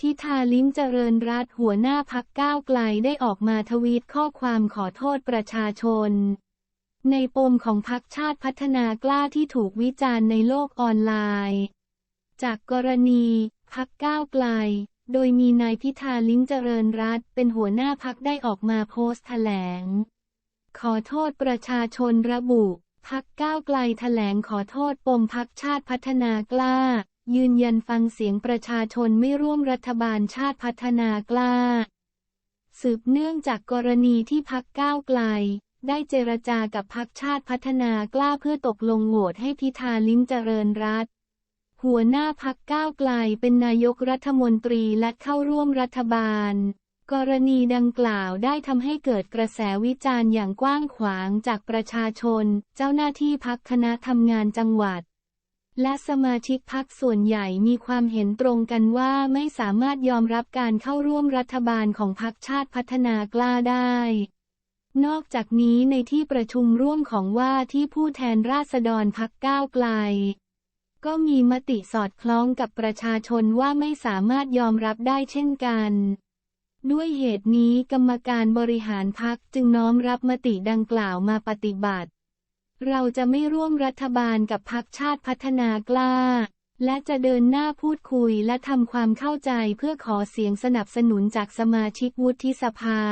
พิธาลิ้มเจริญรัตหัวหน้าพักก้าวไกลได้ออกมาทวีตข้อความขอโทษประชาชน ในปมของพักชาติพัฒนากล้าที่ถูกวิจารณ์ในโลกออนไลน์ จากกรณีพักก้าวไกล โดยมีนายพิธาลิ้มเจริญรัตเป็นหัวหน้าพักได้ออกมาโพสต์แถลง ขอโทษประชาชนระบุพักก้าวไกลแถลงขอโทษปมพักชาติพัฒนากล้า ยืนยันฟังเสียงประชาชนไม่ร่วมรัฐบาลชาติพัฒนากล้า สืบเนื่องจากกรณีที่พักก้าวไกล ได้เจรจากับพักชาติพัฒนากล้าเพื่อตกลงโหวตให้พิธาลิ้มเจริญรัตหัวหน้าพักก้าวไกลเป็นนายกรัฐมนตรีและเข้าร่วมรัฐบาล กรณีดังกล่าวได้ทำให้เกิดกระแสวิจารณ์อย่างกว้างขวางจากประชาชน เจ้าหน้าที่พักคณะทำงานจังหวัด และสมาชิกพักส่วนใหญ่มีความเห็นตรงกันว่าไม่สามารถยอมรับการเข้าร่วมรัฐบาลของพักชาติพัฒนากล้าได้ นอกจากนี้ในที่ประชุมร่วมของว่าที่ผู้แทนราษฎรพักก้าวไกล ก็มีมติสอดคล้องกับประชาชนว่าไม่สามารถยอมรับได้เช่นกันด้วยเหตุนี้กรรมการบริหารพักจึงน้อมรับมติดังกล่าวมาปฏิบัติ เราจะไม่ร่วมรัฐบาลกับพักชาติพัฒนากล้า และจะเดินหน้าพูดคุยและทำความเข้าใจเพื่อขอเสียงสนับสนุนจากสมาชิกวุฒิสภา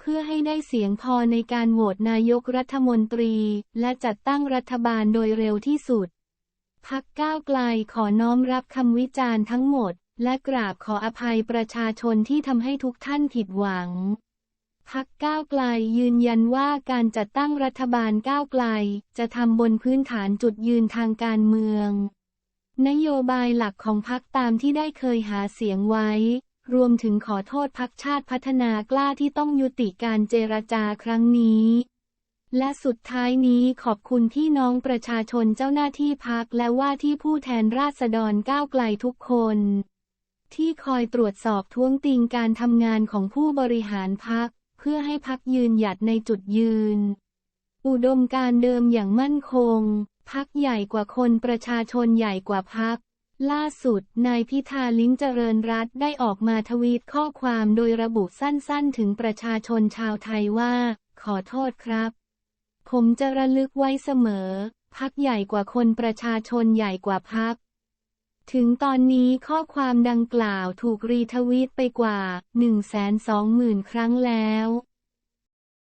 เพื่อให้ได้เสียงพอในการโหวตนายกรัฐมนตรี และจัดตั้งรัฐบาลโดยเร็วที่สุดพักก้าวไกลขอน้อมรับคำวิจารณ์ทั้งหมด และกราบขออภัยประชาชนที่ทำให้ทุกท่านผิดหวัง พักก้าวไกลยืนยันว่าการจัดตั้งรัฐบาลก้าวไกล จะทำบนพื้นฐานจุดยืนทางการเมือง นโยบายหลักของพักตามที่ได้เคยหาเสียงไว้ รวมถึงขอโทษพักชาติพัฒนากล้าที่ต้องยุติการเจรจาครั้งนี้ และสุดท้ายนี้ขอบคุณพี่น้องประชาชนเจ้าหน้าที่พักและว่าที่ผู้แทนราษฎรก้าวไกลทุกคนที่คอยตรวจสอบท้วงติงการทำงานของผู้บริหารพัก เพื่อให้พักยืนหยัดในจุดยืน อุดมการเดิมอย่างมั่นคง พักใหญ่กว่าคนประชาชนใหญ่กว่าพัก ล่าสุด นายพิธาลิ้มเจริญรัตได้ออกมาทวีตข้อความโดยระบุสั้นๆ ถึงประชาชนชาวไทยว่า ขอโทษครับ ผมจะระลึกไว้เสมอ พักใหญ่กว่าคนประชาชนใหญ่กว่าพัก ถึงตอนนี้ข้อความดังกล่าวถูกรีทวีตไปกว่า 120,000 ครั้งแล้ว